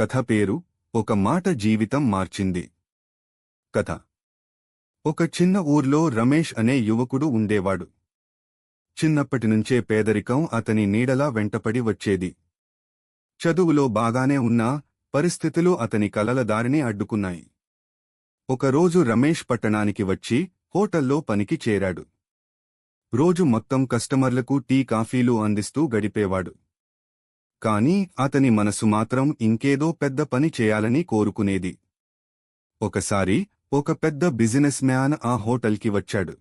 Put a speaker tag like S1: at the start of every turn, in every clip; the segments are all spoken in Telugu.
S1: కథ పేరు ఒక మాట జీవితం మార్చింది. కథ. ఒక చిన్న ఊర్లో రమేష్ అనే యువకుడు ఉండేవాడు. చిన్నప్పటినుంచే పేదరికం అతని నీడలా వెంటపడి వచ్చేది. చదువులో బాగానే ఉన్నా పరిస్థితులు అతని కలల దారిని అడ్డుకున్నాయి. ఒకరోజు రమేష్ పట్టణానికి వచ్చి హోటల్లో పనికి చేరాడు. రోజు మొత్తం కస్టమర్లకు టీ కాఫీలు అందిస్తూ గడిపేవాడు. కాని అతని మనసు మాత్రం ఇంకేదో పెద్ద పని చేయాలని కోరుకునేది. ఒకసారి ఒక పెద్ద బిజినెస్ మ్యాన్ ఆ హోటల్కి వచ్చాడు.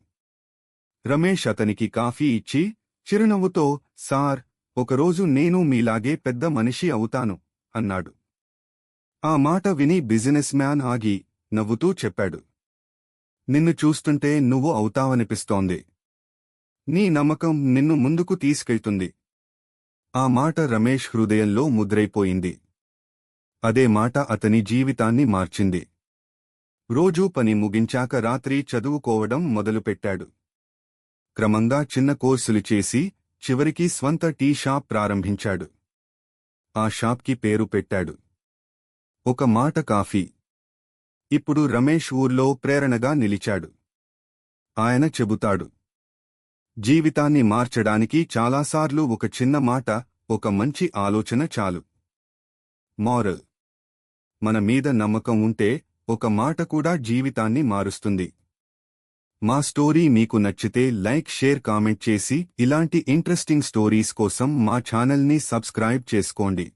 S1: రమేష్ అతనికి కాఫీ ఇచ్చి చిరునవ్వుతో సార్ ఒకరోజు నేను మీలాగే పెద్ద మనిషి అవుతాను అన్నాడు. ఆ మాట విని బిజినెస్ మ్యాన్ ఆగి నవ్వుతూ చెప్పాడు. నిన్ను చూస్తుంటే నువ్వు అవుతావనిపిస్తోంది. నీ నమ్మకం నిన్ను ముందుకు తీసుకెళ్తుంది. ఆ మాట రమేష్ హృదయంలో ముద్రైపోయింది. అదే మాట అతని జీవితాన్ని మార్చింది. రోజూ పని ముగించాక రాత్రి చదువుకోవడం మొదలుపెట్టాడు. క్రమంగా చిన్న కోర్సులు చేసి చివరికి స్వంత టీ షాప్ ప్రారంభించాడు. ఆ షాప్కి పేరు పెట్టాడు. ఒక మాట కాఫీ. ఇప్పుడు రమేష్ ఊర్లో ప్రేరణగా నిలిచాడు. ఆయన చెబుతాడు. జీవితాన్ని మార్చడానికి చాలాసార్లు ఒక చిన్న మాట ఒక మంచి ఆలోచన చాలు. మారల్. మన మీద నమ్మకం ఉంటే ఒక మాట కూడా జీవితాన్ని మారుస్తుంది. మా స్టోరీ మీకు నచ్చితే లైక్ షేర్ కామెంట్ చేసి ఇలాంటి ఇంట్రెస్టింగ్ స్టోరీస్ కోసం మా ఛానల్ని సబ్స్క్రైబ్ చేసుకోండి.